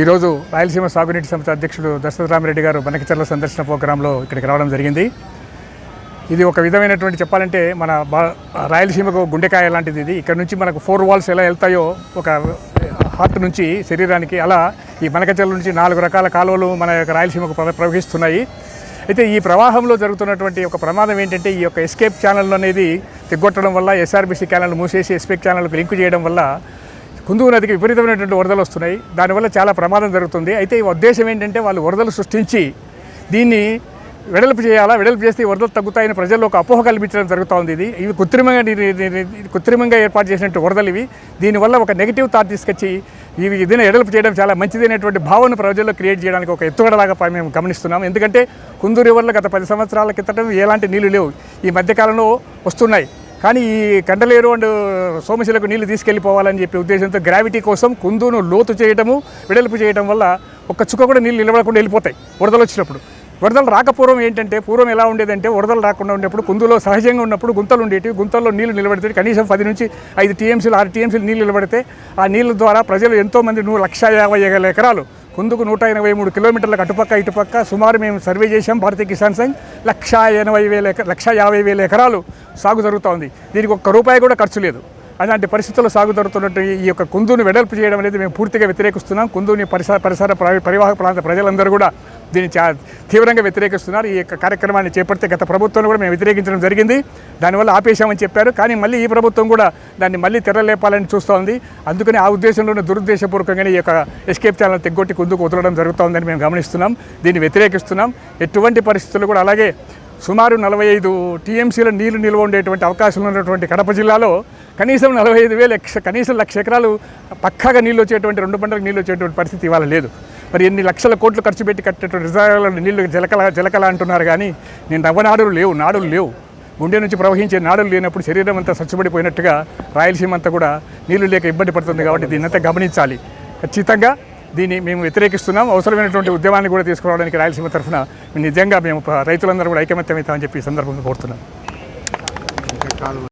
ఈరోజు రాయలసీమ సాగునీటి సంస్థ అధ్యక్షుడు దశరథరామిరెడ్డి గారు బనకచర్ల సందర్శన ప్రోగ్రాంలో ఇక్కడికి రావడం జరిగింది. ఇది ఒక విధమైనటువంటి చెప్పాలంటే మన రాయలసీమకు గుండెకాయ లాంటిది ఇది. ఇక్కడ నుంచి మనకు ఫోర్ వాల్స్ ఎలా వెళ్తాయో ఒక హార్ట్ నుంచి శరీరానికి అలా ఈ బనకచర్ల నుంచి నాలుగు రకాల కాలువలు మన యొక్క రాయలసీమకు ప్రవహిస్తున్నాయి. అయితే ఈ ప్రవాహంలో జరుగుతున్నటువంటి ఒక ప్రమాదం ఏంటంటే ఈ యొక్క ఎస్కేప్ ఛానల్ అనేది తెగొట్టడం వల్ల ఎస్ఆర్బీసీ ఛానల్ మూసేసి ఎస్పేక్ ఛానల్కి లింక్ చేయడం వల్ల కుందూరు నదికి విపరీతమైనటువంటి వరదలు వస్తున్నాయి. దానివల్ల చాలా ప్రమాదం జరుగుతుంది. అయితే ఈ ఉద్దేశం ఏంటంటే వాళ్ళు వరదలు సృష్టించి దీన్ని వెడల్పు చేయాలా? వెడల్పు చేస్తే వరదలు తగ్గుతాయని ప్రజల్లో ఒక అపోహ కల్పించడం జరుగుతూ ఉంది ఇది. ఇవి కృత్రిమంగా కృత్రిమంగా ఏర్పాటు చేసినట్టు వరదలు ఇవి. దీనివల్ల ఒక నెగిటివ్ థాట్ తీసుకొచ్చి ఇవి ఇదిన ఎడల్పు చేయడం చాలా మంచిది అనేటువంటి భావన ప్రజల్లో క్రియేట్ చేయడానికి ఒక ఎత్తుగడలాగా మేము గమనిస్తున్నాం. ఎందుకంటే కుందూరు రివర్లో గత పది సంవత్సరాల క్రితం ఎలాంటి నీళ్ళు లేవు. ఈ మధ్యకాలంలో వస్తున్నాయి. కానీ ఈ కండలేరు అండ్ సోమశిలకు నీళ్ళు తీసుకెళ్ళిపోవాలని చెప్పే ఉద్దేశంతో గ్రావిటీ కోసం కుందును లోతు చేయడము వెడల్పు చేయడం వల్ల ఒక్క చుక్క కూడా నీళ్ళు నిలబడకుండా వెళ్ళిపోతాయి వరదలు వచ్చినప్పుడు. వరదలు రాకపూర్వం ఏంటంటే పూర్వం ఎలా ఉండేదంటే వరదలు రాకుండా ఉండేప్పుడు కుందులో సహజంగా ఉన్నప్పుడు గుంతలు ఉండేవి గుంతల్లో నీళ్ళు నిలబడితే కనీసం పది నుంచి ఐదు టీఎంసీలు ఆరు టీఎంసీలు నీళ్ళు నిలబడితే ఆ నీళ్ళ ద్వారా ప్రజలు ఎంతోమంది నువ్వు లక్ష యాభై ఎకరాలు కుందుకు నూట ఎనభై మూడు కిలోమీటర్లకు అటుపక్క ఇటుపక్క సుమారు మేము సర్వే చేశాం భారతీయ కిసాన్ సంఘ్. లక్ష ఎనభై వేల ఎక లక్ష యాభై వేల ఎకరాలు సాగు జరుగుతోంది. దీనికి ఒక్క రూపాయి కూడా ఖర్చు లేదు. అలాంటి పరిస్థితుల్లో సాగు ఈ యొక్క కుందుని వెడల్పు చేయడం అనేది మేము పూర్తిగా వ్యతిరేకిస్తున్నాం. కుందుని పరిసర పరిసర పరివాహక ప్రాంత ప్రజలందరూ కూడా దీన్ని చా తీవ్రంగా వ్యతిరేకిస్తున్నారు. ఈ యొక్క కార్యక్రమాన్ని చేపడితే గత ప్రభుత్వంలో కూడా మేము వ్యతిరేకించడం జరిగింది. దానివల్ల ఆపేశామని చెప్పారు. కానీ మళ్ళీ ఈ ప్రభుత్వం కూడా దాన్ని మళ్ళీ తెరలేపాలని చూస్తోంది. అందుకని ఆ ఉద్దేశంలోనే దురుద్దేశపూర్వకంగానే ఈ యొక్క ఎస్కేప్ ఛానల్ తెగ్గొట్టి కుందుకు వదలడం జరుగుతోందని మేము గమనిస్తున్నాం. దీన్ని వ్యతిరేకిస్తున్నాం. ఎటువంటి పరిస్థితులు కూడా అలాగే సుమారు నలభై ఐదు టీఎంసీల నీళ్ళు నిల్వ ఉండేటువంటి అవకాశం ఉన్నటువంటి కడప జిల్లాలో కనీసం నలభై ఐదు వేల లక్ష కనీసం లక్ష ఎకరాలు పక్కాగా నీళ్ళు వచ్చేటువంటి రెండు పంటలకు నీళ్ళు వచ్చేటువంటి పరిస్థితి ఇవాళ లేదు. మరి ఎన్ని లక్షల కోట్లు ఖర్చు పెట్టి కట్టేటువంటి రిజర్వాయర్ల నీళ్ళు జలకల జలకల అంటున్నారు కానీ నేను నవ్వనాడులు లేవు నాడులు లేవు. గుండె నుంచి ప్రవహించే నాడులు లేనప్పుడు శరీరం అంతా స్వచ్ఛపడిపోయినట్టుగా రాయలసీమ అంతా కూడా నీళ్ళు లేక ఇబ్బంది పడుతుంది కాబట్టి దీన్నంతా గమనించాలి. ఖచ్చితంగా దీన్ని మేము వ్యతిరేకిస్తున్నాం. అవసరమైనటువంటి ఉద్యమాన్ని కూడా తీసుకురావడానికి రాయలసీమ తరఫున నిజంగా మేము రైతులందరూ కూడా ఐకమత్యం అవుతామని చెప్పి ఈ సందర్భంగా కోరుతున్నాం.